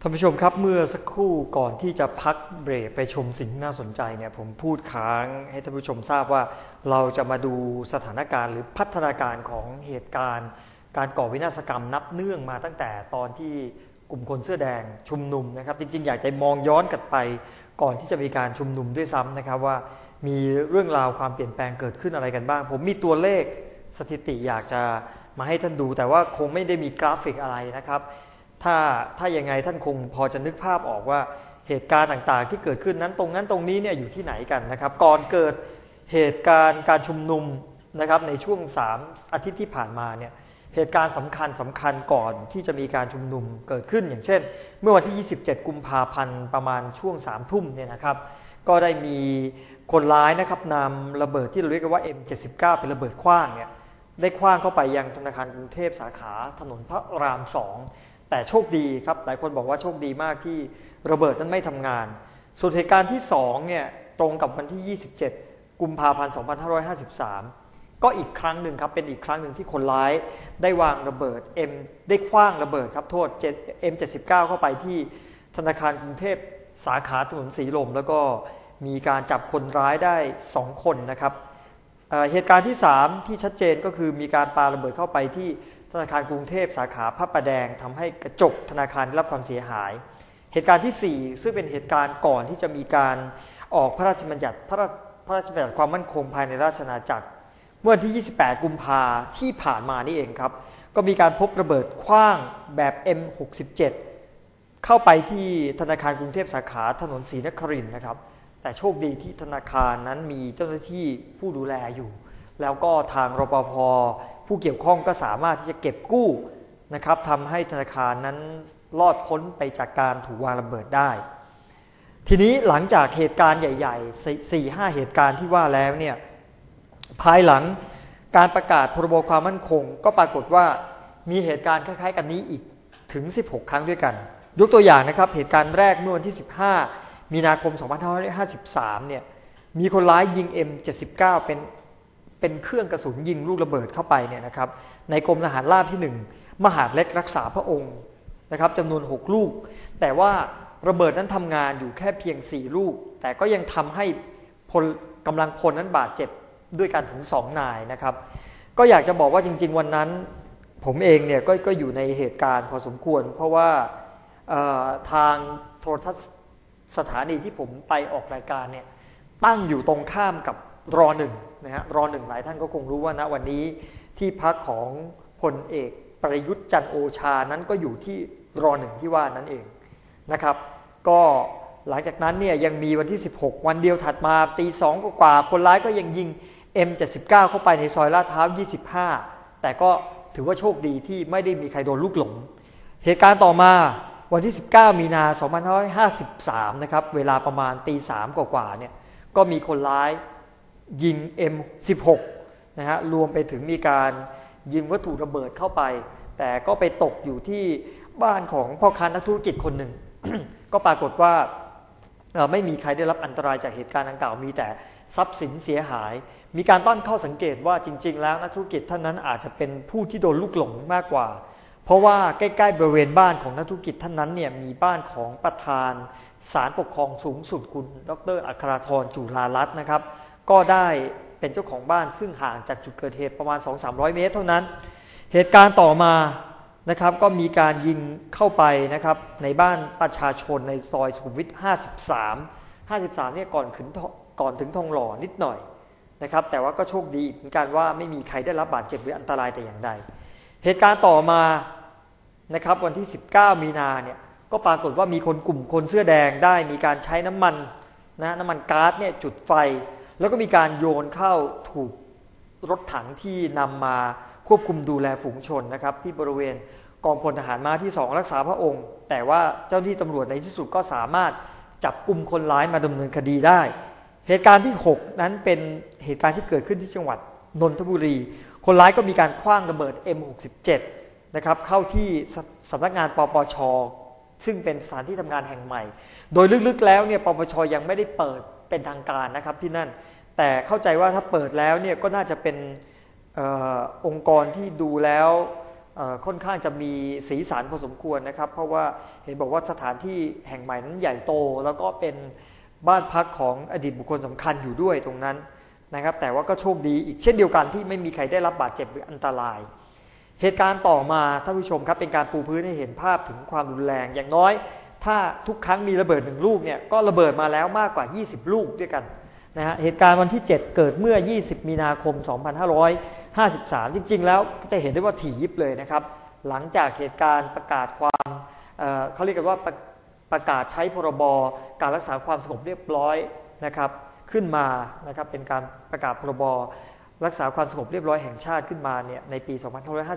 ท่านผู้ชมครับเมื่อสักครู่ก่อนที่จะพักเบรกไปชมสิ่งที่น่าสนใจเนี่ยผมพูดค้างให้ท่านผู้ชมทราบว่า เราจะมาดูสถานการณ์ หรือพัฒนาการของเหตุการณ์ การก่อวินาศกรรมนับเนื่องมาตั้งแต่ตอนที่กลุ่มคนเสื้อแดงชุมนุมนะครับจริงๆ อยากจะมองย้อนกลับไป ก่อนที่จะมีการชุมนุมด้วยซ้ำนะครับว่ามีเรื่องราวความเปลี่ยนแปลงเกิดขึ้นอะไรกันบ้าง ผมมีตัวเลขสถิติอยากจะมาให้ท่านดู แต่ว่าคงไม่ได้มีกราฟิกอะไรนะครับ ถ้าถ้ายังไงท่านคงพอจะนึกภาพออกว่าเหตุการณ์ต่างๆ ที่เกิดขึ้นนั้นตรงนั้นตรงนี้เนี่ยอยู่ที่ไหนกันนะครับ ก่อนเกิดเหตุการณ์การชุมนุมนะครับในช่วง 3 อาทิตย์ที่ผ่านมาเนี่ยเหตุการณ์สำคัญสำคัญก่อนที่จะมีการชุมนุมเกิดขึ้น อย่างเช่น เมื่อวันที่ 27 กุมภาพันธ์ประมาณช่วง3ทุ่มเนี่ยนะครับก็ได้มีคนร้ายนะครับนำระเบิดที่เราเรียกว่า M79 เป็นระเบิดขว้างเนี่ยได้ขว้างเข้าไปยังธนาคารกรุงเทพสาขาถนนพระรามสอง แต่โชคดีครับ หลายคนบอกว่าโชคดีมากที่ระเบิดนั้นไม่ทำงาน ส่วนเหตุการณ์ที่2เนี่ยตรงกับวันที่ 27 กุมภาพันธ์ 2553 ก็อีกครั้งหนึ่งครับ เป็นอีกครั้งหนึ่งที่คนร้ายได้วางระเบิด M ได้คว้างระเบิดครับโทษ M79 เข้าไปที่ธนาคารกรุงเทพสาขาถนนสีลม แล้วก็มีการจับคนร้ายได้ 2 คนนะครับเเหตุการณ์ที่ 3 ที่ชัดเจนก็คือมีการปาระเบิดเข้าไปที่ ธนาคารกรุงเทพสาขาพระประแดงทำให้กระจกธนาคารได้รับความเสียหาย เหตุการณ์ที่ 4 ซึ่งเป็นเหตุการณ์ก่อนที่จะมีการออกพระราชบัญญัติพระพระราชบัญญัติความมั่นคงภายในราชอาณาจักร เมื่อวันที่ 28 กุมภาที่ผ่านมานี่เองครับ ก็มีการพบระเบิดคว้างแบบ M67 เข้าไปที่ธนาคารกรุงเทพสาขาถนนศรีนครินนะครับ แต่โชคดีที่ธนาคารนั้นมีเจ้าหน้าที่ผู้ดูแลอยู่ แล้วก็ทางรปภ ผู้เกี่ยวข้องก็สามารถที่จะเก็บกู้นะครับทำให้ธนาคารนั้นรอดพ้นไปจากการถูกวางระเบิดได้ ทีนี้หลังจากเหตุการณ์ใหญ่ๆ4ี่ห้าเหตุการณ์ที่ว่าแล้วเนี่ยภายหลังการประกาศพรบความมั่นคง ก็ปรากฏว่ามีเหตุการณ์คล้ายๆ กันนี้อีกถึง 16 ครั้งด้วยกัน ยกตัวอย่างนะครับเหตุการณ์แรกเมื่อวันที่ 15 มีนาคม 2553 เนี่ยมีคนร้ายยิง M79 เป็น เป็นเครื่องกระสุนยิงลูกระเบิดเข้าไปเนี่ยนะครับในกรมทหารราบที่ 1 มหาดเล็กรักษาพระองค์นะครับจำนวน 6 ลูก แต่ว่าระเบิดนั้นทำงานอยู่แค่เพียง 4 ลูก แต่ก็ยังทำให้พลกำลังพลนั้นบาดเจ็บด้วยกันถึง 2 นายนะครับ ก็อยากจะบอกว่าจริง ๆ วันนั้น ผมเองเนี่ยกก็อยู่ในเหตุการณ์พอสมควร เพราะว่าทางโทรทัศน์สถานีที่ผมไปออกรายการเนี่ยตั้งอยู่ตรงข้ามกับ รอหนึ่งนะฮะรอหนึ่งหลายท่านก็คงรู้ว่าณวันนี้ที่พักของพลเอกประยุทธ์จันโอชานั้นก็อยู่ที่รอหนึ่งที่ว่านั้นเองนะครับ ก็หลังจากนั้นเนี่ยยังมีวันที่ 16 วันเดียวถัดมาตีสองกว่าคนร้ายก็ยังยิง M79 เข้าไปในซอยลาดพร้าว25 แต่ก็ถือว่าโชคดีที่ไม่ได้มีใครโดนลูกหลง เหตุการณ์ต่อมาวันที่ 19 มีนา 2553 นะครับ เวลาประมาณตีสามกว่าเนี่ยก็มีคนร้าย ยิง M16 นะฮะรวมไปถึงมีการยิงวัตถุระเบิดเข้าไป แต่ก็ไปตกอยู่ที่บ้านของพ่อค้านักธุรกิจคนหนึ่ง ก็ปรากฏว่าไม่มีใครได้รับอันตรายจากเหตุการณ์ดังกล่าวมีแต่ทรัพย์สินเสียหาย มีการตั้งข้อสังเกตว่าจริง ๆ แล้วนักธุรกิจท่านนั้นอาจจะเป็นผู้ที่โดนลูกหลงมากกว่า เพราะว่าใกล้ๆบริเวณบ้านของนักธุรกิจท่านนั้นเนี่ยมีบ้านของประธานศาลปกครองสูงสุดคุณ ดรอัคราธรจุลารัตน์นะครับ ก็ได้เป็นเจ้าของบ้านซึ่งห่างจากจุดเกิดเหตุประมาณ 2-300 เมตร เท่านั้น เหตุการณ์ต่อมานะครับก็มีการยิงเข้าไปนะครับในบ้านประชาชนในซอยสุขุมวิท 53 53เนี่ยก่อนถึงก่อนถึงทองหล่อนิดหน่อยนะครับแต่ว่าก็โชคดีเหมือนกันว่าไม่มีใครได้รับบาดเจ็บหรืออันตรายแต่อย่างใด เหตุการณ์ต่อมานะครับวันที่ 19 มีนาเนี่ยก็ปรากฏว่ามีคนกลุ่มคนเสื้อแดงได้มีการใช้น้ำมันนะน้ำมันก๊าซเนี่ยจุดไฟ แล้วก็มีการโยนเข้าถูกรถถังที่นำมาควบคุมดูแลฝูงชนนะครับ ที่บริเวณกองพลทหารม้าที่สองรักษาพระองค์ แต่ว่าเจ้าหน้าที่ตำรวจในที่สุดก็สามารถจับกลุ่มคนร้ายมาดำเนินคดีได้ เหตุการณ์ที่ 6 นั้นเป็นเหตุการณ์ที่เกิดขึ้นที่จังหวัดนนทบุรี คนร้ายก็มีการคว้างระเบิด M67 นะครับเข้าที่สำนักงานปปชซึ่งเป็นสถานที่ทำงานแห่งใหม่ โดยลึกๆแล้วเนี่ยปปชยังไม่ได้เปิด เป็นทางการนะครับที่นั่น แต่เข้าใจว่าถ้าเปิดแล้วเนี่ยก็น่าจะเป็นอองค์กรที่ดูแล้วค่อนข้างจะมีสีสันพอสมควรนะครับ เพราะว่าเห็นบอกว่าสถานที่แห่งใหม่นั้นใหญ่โต แล้วก็เป็นบ้านพักของอดีตบุคคลสำคัญอยู่ด้วยตรงนั้นนะครับ แต่ว่าก็โชคดีอีกเช่นเดียวกันที่ไม่มีใครได้รับบาดเจ็บหรืออันตราย เหตุการณ์ต่อมาท่านผู้ชมครับเป็นการปูพื้นให้เห็นภาพถึงความรุนแรงอย่างน้อย ถ้าทุกครั้งมีระเบิดหนึ่งลูกเนี่ยก็ระเบิดมาแล้วมากกว่า 20 ลูกด้วยกันนะฮะเหตุการณ์วันที่ 7 เกิดเมื่อ 20 มีนาคม 2553 จริง ๆ แล้วจะเห็นได้ว่าถี่ยิบเลยนะครับ หลังจากเหตุการณ์ประกาศความเเขาเรียกกันว่าประประกาศใช้พรบการรักษาความสงบเรียบร้อยนะครับขึ้นมานะครับเป็นการประกาศพรบรักษาความสงบเรียบร้อยแห่งชาติขึ้นมาเนี่ยในปี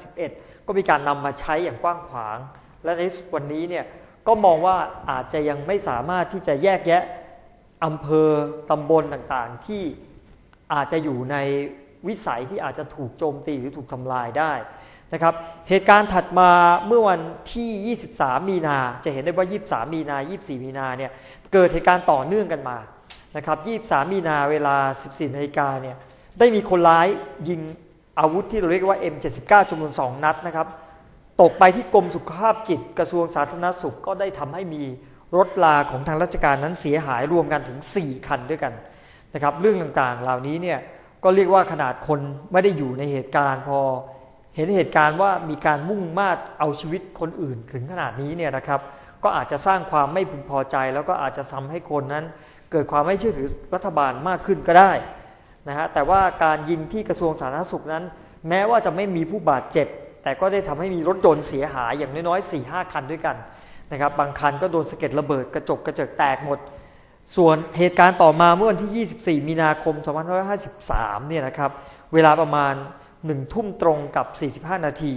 2551 ก็มีการนำมาใช้อย่างกว้างขวาง และในวันนี้เนี่ย ก็มองว่าอาจจะยังไม่สามารถที่จะแยกแยะอำเภอตำบลต่างๆ ที่อาจจะอยู่ในวิสัยที่อาจจะถูกโจมตีหรือถูกทำลายได้นะครับเหตุการณ์ถัดมาเมื่อวันที่ 23 มีนาจะเห็นได้ว่า 23 มีนา 24 มีนาเนี่ยเกิดเหตุการณ์ต่อเนื่องกันมานะครับ 23 มีนาเวลา 14 นาฬิกาเนี่ยได้มีคนร้ายยิงอาวุธที่เราเรียกว่า M79 จำนวน 2 นัดนะครับ ตกไปที่กรมสุขภาพจิตกระทรวงสาธารณสุขก็ได้ทำให้มีรถลาของทางราชการนั้นเสียหายรวมกันถึง 4 คันด้วยกันนะครับ เรื่องต่างๆ เหล่านี้เนี่ยก็เรียกว่าขนาดคนไม่ได้อยู่ในเหตุการณ์พอ เห็นเหตุการณ์ว่ามีการมุ่งมาดเอาชีวิตคนอื่นถึงขนาดนี้เนี่ยนะครับ ก็อาจจะสร้างความไม่พึงพอใจ แล้วก็อาจจะทำให้คนนั้น เกิดความไม่เชื่อถือรัฐบาลมากขึ้นก็ได้นะฮะแต่ว่าการยิงที่กระทรวงสาธารณสุขนั้น แม้ว่าจะไม่มีผู้บาดเจ็บ แต่ก็ได้ทำให้มีรถยนต์เสียหายอย่างน้อยๆ4ี่ห้าคันด้วยกันนะครับบางคันก็โดนสะเก็ดระเบิดกระจกกระเจิกแตกหมด ส่วนเหตุการณ์ต่อมาเมื่อวันที่ 24 มีนาคม 2553 เนี่ยนะครับเวลาประมาณ 1 ทุ่มตรงกับ 45 นาที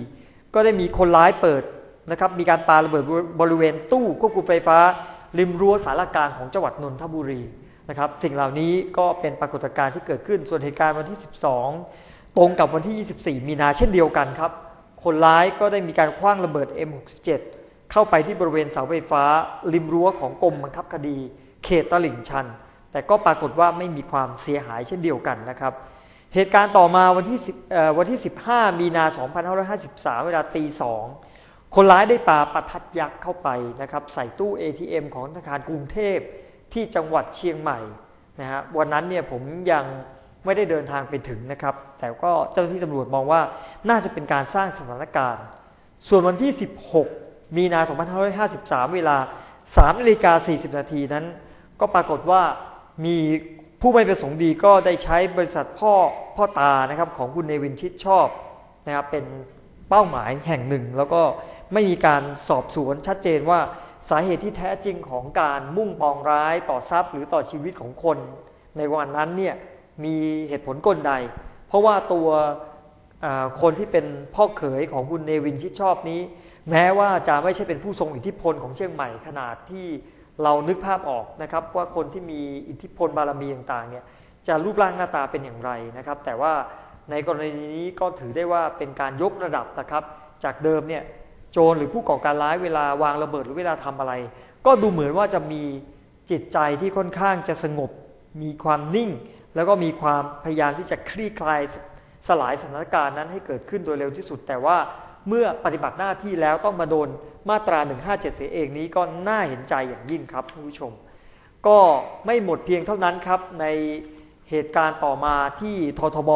ก็ได้มีคนร้ายเปิดนะครับมีการปาระเบิดบริเวณตู้ควบคุมไฟฟ้า ริมรั้วสารกลางของจังหวัดนนทบุรีนะครับสิ่งเหล่านี้ก็เป็นปรากฏการณ์ที่เกิดขึ้นส่วนเหตุการณ์วันที่ 12 ตรงกับวันที่ 24 มีนาเช่นเดียวกันครับ คนร้ายก็ได้มีการคว้างระเบิด M67 เข้าไปที่บริเวณเสาไฟฟ้า ริมรั้วของกรมบังคับคดี เขตตลิ่งชัน แต่ก็ปรากฏว่าไม่มีความเสียหายเช่นเดียวกันนะครับ เหตุการณ์ต่อมาวันที่10เอ่อวันที่ 15 มีนา 2553 เวลาตีสองคนร้ายได้ปาประทัดยักษ์เข้าไปนะครับใส่ตู้ ATM ของธนาคารกรุงเทพที่จังหวัดเชียงใหม่นะฮะวันนั้นเนี่ยผมยัง ไม่ได้เดินทางไปถึงนะครับ แต่ก็เจ้าหน้าที่ตำรวจมองว่าน่าจะเป็นการสร้างสถานการณ์ ส่วนวันที่ 16 มีนา2553 เวลา3นาฬิกา40 นาทีนั้น ก็ปรากฏว่ามีผู้ไม่ประสงค์ดีก็ได้ใช้บริษัทพ่อพ่อตานะครับของคุณเนวินชิดชอบนะครับเป็นเป้าหมายแห่งหนึ่ง แล้วก็ไม่มีการสอบสวนชัดเจนว่าสาเหตุที่แท้จริงของการมุ่งปองร้ายต่อทรัพย์ หรือต่อชีวิตของคนในวันนั้นเนี่ย มีเหตุผลกลใด เพราะว่าตัวคนที่เป็นพ่อเขยของคุณเนวินชิดชอบนี้ แม้ว่าจะไม่ใช่เป็นผู้ทรงอิทธิพลของเชียงใหม่ขนาดที่เรานึกภาพออกนะครับ ว่าคนที่มีอิทธิพลบารมีต่างๆเนี่ยจะรูปร่างหน้าตาเป็นอย่างไรนะครับ แต่ว่าในกรณีนี้ก็ถือได้ว่าเป็นการยกระดับนะครับ จากเดิมเนี่ยโจรหรือผู้ก่อการร้ายเวลาวางระเบิดหรือเวลาทำอะไร ก็ดูเหมือนว่าจะมีจิตใจที่ค่อนข้างจะสงบมีความนิ่ง แล้วก็มีความพยายามที่จะคลี่คลายสลายสถานการณ์นั้นให้เกิดขึ้นโดยเร็วที่สุด แต่ว่าเมื่อปฏิบัติหน้าที่แล้วต้องมาโดนมาตรา 157 เสียเองนี้ก็น่าเห็นใจอย่างยิ่งครับท่านผู้ชม ก็ไม่หมดเพียงเท่านั้นครับในเหตุการณ์ต่อมาที่ททบ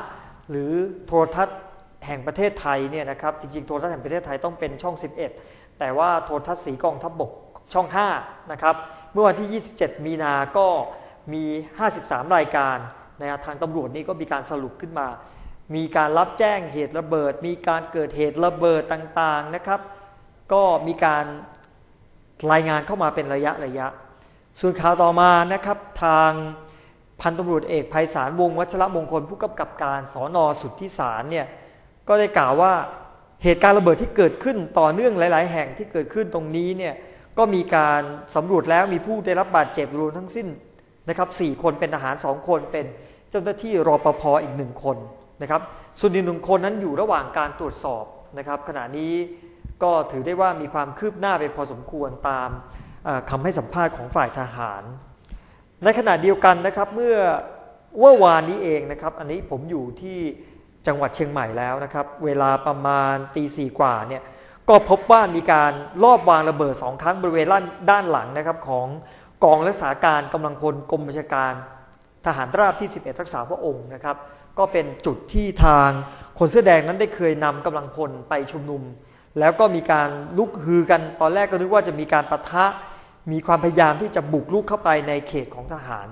5 หรือโทรทัศน์แห่งประเทศไทยเนี่ยนะครับจริงๆโทรทัศน์แห่งประเทศไทยต้องเป็นช่อง 11 แต่ว่าโทรทัศน์สีกองทัพบบกช่อง5นะครับเมื่อวันที่ 27 มีนาก็ มี 53 รายการนะทางตำรวจนี่ก็มีการสรุปขึ้นมา มีการรับแจ้งเหตุระเบิด มีการเกิดเหตุระเบิดต่างๆนะครับ ก็มีการรายงานเข้ามาเป็นระยะระยะ ส่วนข่าวต่อมานะครับทางพันตำรวจเอกไพศาลวงศ์วัชรมงคลผู้กำกับการสอนอสุทธิสารเนี่ยก็ได้กล่าวว่าเหตุการณ์ระเบิดที่เกิดขึ้นต่อเนื่องหลาย ๆ แห่งที่เกิดขึ้นตรงนี้เนี่ยก็มีการสำรวจแล้วมีผู้ได้รับบาดเจ็บรวมทั้งสิ้น นะครับสคนเป็นทหาร2คนเป็นเจ้าหน้าที่รอปภอีกหนึ่งคนนะครับส่วนอีกหนึ่งคนนั้นอยู่ระหว่างการตรวจสอบนะครับ ขณะนี้ก็ถือได้ว่ามีความคืบหน้าไปพอสมควรตามคำให้สัมภาษณ์ของฝ่ายทหาร ในขณะเดียวกันนะครับเมื่อเมื่อวานนี้เองนะครับ อันนี้ผมอยู่ที่จังหวัดเชียงใหม่แล้วนะครับ เวลาประมาณตีสี่กว่าเนี่ยก็พบว่ามีการลอบวางระเบิดสองครั้งบริเวณด้านหลังนะครับของ กองรักษาการกำลังพลกรมบัญชาการทหารราบที่ 11 รักษาพระองค์นะครับ ก็เป็นจุดที่ทางคนเสื้อแดงนั้นได้เคยนำกำลังพลไปชุมนุม แล้วก็มีการลุกฮือกันตอนแรกก็นึกว่าจะมีการปะทะ มีความพยายามที่จะบุกลุกเข้าไปในเขตของทหาร